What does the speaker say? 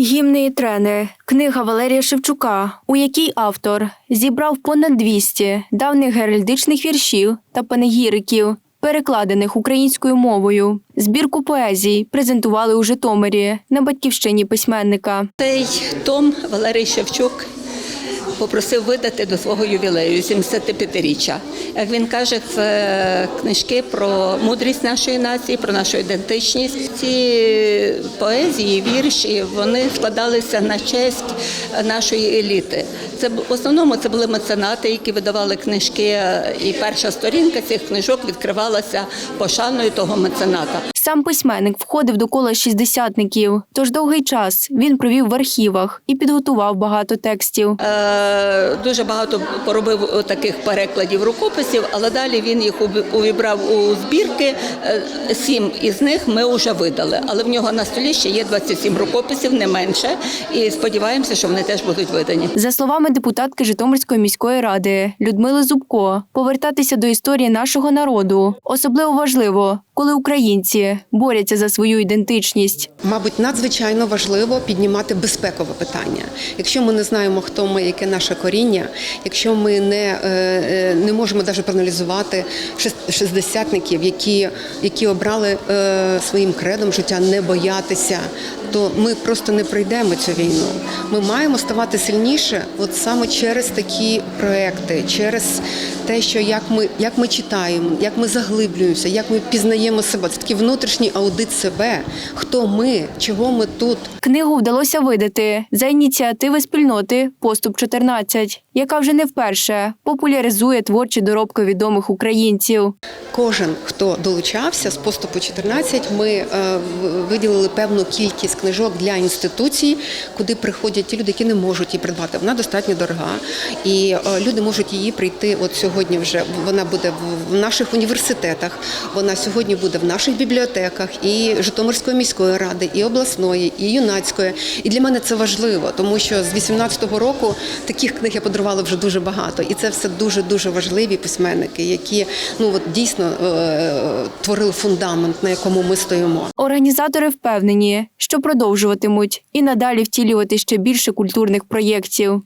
Гімни і трени. Книга Валерія Шевчука, у якій автор зібрав понад 200 давніх геральдичних віршів та панегіриків, перекладених українською мовою. Збірку поезій презентували у Житомирі на батьківщині письменника. Цей том Валерій Шевчук попросив видати до свого ювілею 75-річчя. Як він каже, це книжки про мудрість нашої нації, про нашу ідентичність. Ці поезії, вірші вони складалися на честь нашої еліти. Це в основному це були меценати, які видавали книжки, і перша сторінка цих книжок відкривалася пошаною того мецената. Сам письменник входив до кола шістдесятників, тож довгий час він провів в архівах і підготував багато текстів. Е, Дуже багато поробив таких перекладів рукописів, але далі він їх увібрав у збірки. Е, Сім із них ми вже видали, але в нього на столі ще є 27 рукописів, не менше. І сподіваємося, що вони теж будуть видані. За словами депутатки Житомирської міської ради Людмили Зубко, повертатися до історії нашого народу особливо важливо, коли українці борються за свою ідентичність. Мабуть, надзвичайно важливо піднімати безпекове питання. Якщо ми не знаємо, хто ми, яке наше коріння, якщо ми не, е, е, не можемо навіть проаналізувати шест- шестидесятників, які, які обрали е, своїм кредом життя не боятися, то ми просто не пройдемо цю війну. Ми маємо ставати сильніше, от саме через такі проекти, через те, що як ми, як ми читаємо, як ми заглиблюємося, як ми пізнаємо себе. Це такий внутрішній аудит себе, хто ми, чого ми тут. Книгу вдалося видати за ініціативи спільноти Поступ 14 яка вже не вперше популяризує творчі доробки відомих українців. Кожен, хто долучався з поступу 14, ми е, виділили певну кількість книжок для інституцій, куди приходять ті люди, які не можуть її придбати. Вона достатньо дорога, і е, люди можуть її прийти. От сьогодні вже вона буде в- в наших університетах. Вона сьогодні буде в наших бібліотеках і Житомирської міської ради, і обласної, і юнацької. І для мене це важливо, тому що з 18-го року таких книг я подарувала вже дуже багато, і це все дуже дуже важливі письменники, які ну от дійсно е, творили фундамент, на якому ми стоїмо. Організатори впевнені, що продовжуватимуть і надалі втілювати ще більше культурних проєктів.